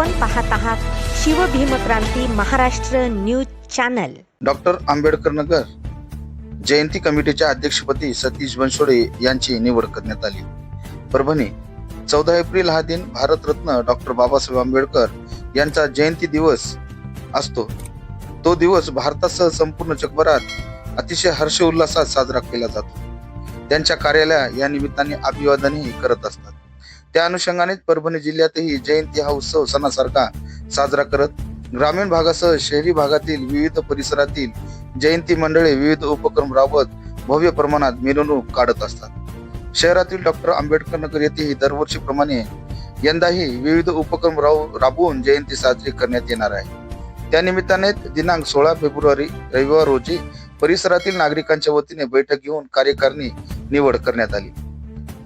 आपण पाहत आहात Shivbhimkranti Maharashtra news channel. Doctor Ambedkar Nagar जयंती कमिटीच्या अध्यक्षपदी सतीश बनसोडे यांची निवड करण्यात आली. परभणी चौदा एप्रिल हा दिन भारतरत्न डॉक्टर बाबासाहेब आंबेडकर यांचा जयंती दिवस असतो. तो दिवस भारतासह संपूर्ण जगभरात अतिशय हर्ष उल्हासात साजरा केला जातो. त्यांच्या कार्यालया या निमित्ताने अभिवादनही करत असतात. त्या अनुषंगानेच परभणी जिल्ह्यातही जयंती हा उत्सव सणासारखा साजरा करत ग्रामीण भागासह शहरी भागातील विविध परिसरातील जयंती मंडळे विविध उपक्रम राबवत भव्य प्रमाणात मिरवणूक काढत असतात. शहरातील डॉक्टर आंबेडकर नगर येथेही दरवर्षीप्रमाणे यंदाही विविध उपक्रम राब राबवून जयंती साजरी करण्यात येणार आहे. त्यानिमित्ताने दिनांक सोळा फेब्रुवारी रविवार रोजी परिसरातील नागरिकांच्या वतीने बैठक घेऊन कार्यकारिणी निवड करण्यात आली.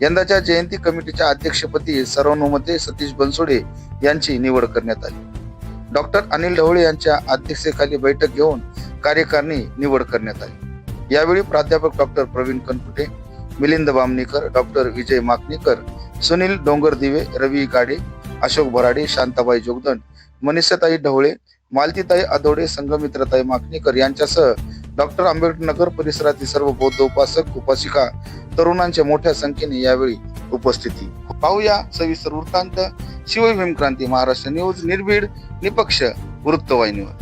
यंदाच्या जयंती कमिटीच्या अध्यक्षपदी सर्वानुमते सतीश बनसोडे यांची निवड करण्यात आली. डॉक्टर अनिल ढवळे यांच्या अध्यक्षतेखाली बैठक घेऊन कार्यकारिणी निवड करण्यात आली. यावेळी प्राध्यापक डॉक्टर प्रवीण कनकुटे मिलिंद बामणीकर डॉक्टर विजय माकणीकर सुनील डोंगरदिवे रवी गाडे अशोक भराडे शांताबाई जोगदंड मनीषाताई ढवळे मालतीताई आदोडे संगमित्रताई माकणीकर यांच्यासह डॉक्टर आंबेडकर नगर परिसरातील सर्व बौद्ध उपासक उपासिका तरुणांच्या मोठ्या संख्येने यावेळी उपस्थिती पाहूया सविस्तर वृत्तांत. शिवभीम क्रांती महाराष्ट्र न्यूज निर्भीड निपक्ष वृत्तवाहिनीवर.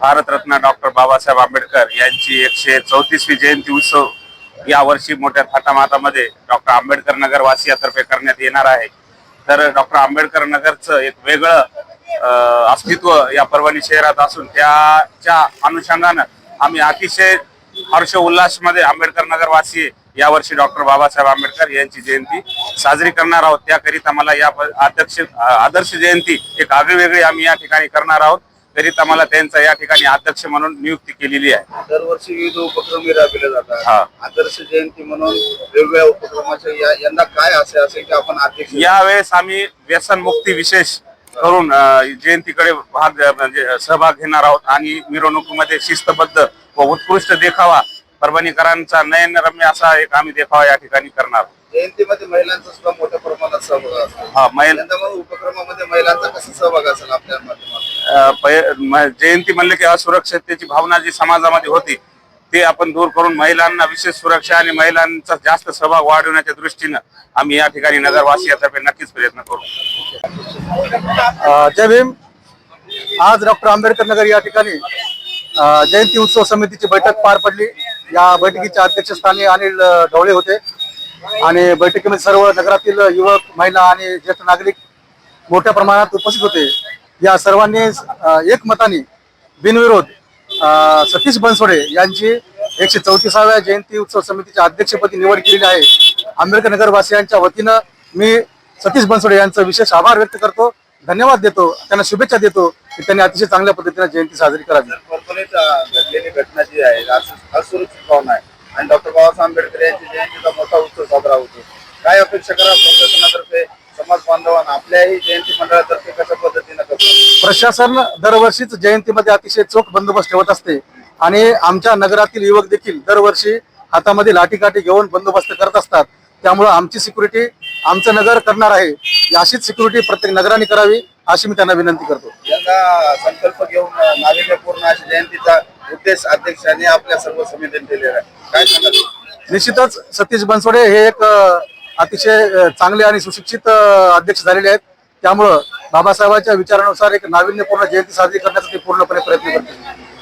भारतरत्न डॉक्टर बाबासाहेब आंबेडकर यांची एकशे चौतीसवी जयंती उत्सव या वर्षी मोठ्या थाटामाटामध्ये डॉक्टर आंबेडकर नगर वासियातर्फे करण्यात येणार आहे. तर डॉक्टर आंबेडकर नगरचं एक वेगळं अस्तित्व या परभणी शहरात असून त्याच्या अनुषंगानं आम्ही अतिशय हर्ष उल्हासमध्ये आंबेडकर नगर वासी यावर्षी डॉक्टर बाबासाहेब आंबेडकर यांची जयंती साजरी करणार आहोत. त्याकरिता मला या अध्यक्ष आदर्श जयंती एक आगळीवेगळी आम्ही या ठिकाणी करणार आहोत. करिता मला त्यांचा या ठिकाणी अध्यक्ष म्हणून नियुक्ती केलेली आहे. दरवर्षी विविध उपक्रम राबविले हा. जातात आदर्श जयंती म्हणून वेगवेगळ्या उपक्रमाचे या- यंदा काय असे असेल की आपण यावेळेस आम्ही व्यसनमुक्ती विशेष करून जयंतीकडे भाग म्हणजे सहभाग घेणार आहोत आणि मिरवणुकीमध्ये शिस्तबद्ध व उत्कृष्ट देखावा परभणीकरांचा नयनरम्य असा एक आम्ही देखावा या ठिकाणी करणार. जयंतीमध्ये महिलांचा सुद्धा मोठ्या प्रमाणात सहभाग हा उपक्रमामध्ये महिलांचा कसा सहभाग असेल आपल्या जयंती म्हणले की असुरक्षिततेची भावना जी समाजामध्ये होती ते आपण दूर करून महिलांना विशेष सुरक्षा आणि महिलांचा जास्त सहभाग वाढवण्याच्या दृष्टीनं आम्ही या ठिकाणी नगरवासियातर्फे नक्कीच प्रयत्न करू. जय भीम. आज डॉक्टर आंबेडकर नगर या ठिकाणी जयंती उत्सव समितीची बैठक पार पडली. या बैठकीच्या अध्यक्षस्थानी अनिल ढवळे होते. आणि बैठकीमध्ये सर्व नगरातील युवक महिला आणि ज्येष्ठ नागरिक मोठ्या प्रमाणात उपस्थित होते. या सर्वांनी एकमताने बिनविरोध सतीश बनसोडे यांची एकशे चौतीसाव्या जयंती उत्सव समितीच्या अध्यक्षपदी निवड केलेली आहे. आंबेडकर नगरवासियांच्या वतीनं मी सतीश बनसोडे यांचा विशेष आभार व्यक्त करतो. धन्यवाद देतो. त्यांना शुभेच्छा देतो की त्यांनी अतिशय चांगल्या पद्धतीने जयंती साजरी करावी. घडलेली घटना जी आहे असुरक्षित भावना आहे. आणि डॉक्टर बाबासाहेब आंबेडकर यांची जयंतीचा मोठा उत्सव साजरा होतो. काय अपेक्षा करा प्रशासनातर्फे समाज बांधवांना आपल्याही जयंती मंडळातर्फे कशा पद्धतीने प्रशासन दरवर्षीच जयंतीमध्ये अतिशय चोख बंदोबस्त ठेवत असते आणि आमच्या नगरातील युवक देखील दरवर्षी हातामध्ये लाठीकाठी घेऊन बंदोबस्त करत असतात. त्यामुळे आमची सिक्युरिटी आमचं नगर करणार आहे. अशीच सिक्युरिटी प्रत्येक नगराने करावी अशी मी त्यांना विनंती करतो. यंदा संकल्प घेऊन नाविन्यपूर्ण अशा जयंतीचा उद्देश अध्यक्षांनी आपल्या सर्व समितीने दिलेला आहे. काय सांगाल? निश्चितच सतीश बनसोडे हे एक अतिशय चांगले आणि सुशिक्षित अध्यक्ष झालेले आहेत. त्यामुळं बाबासाहेबांच्या विचारानुसार एक नाविन्यपूर्ण जयंती साजरी करण्याचा ते पूर्णपणे प्रयत्न करतील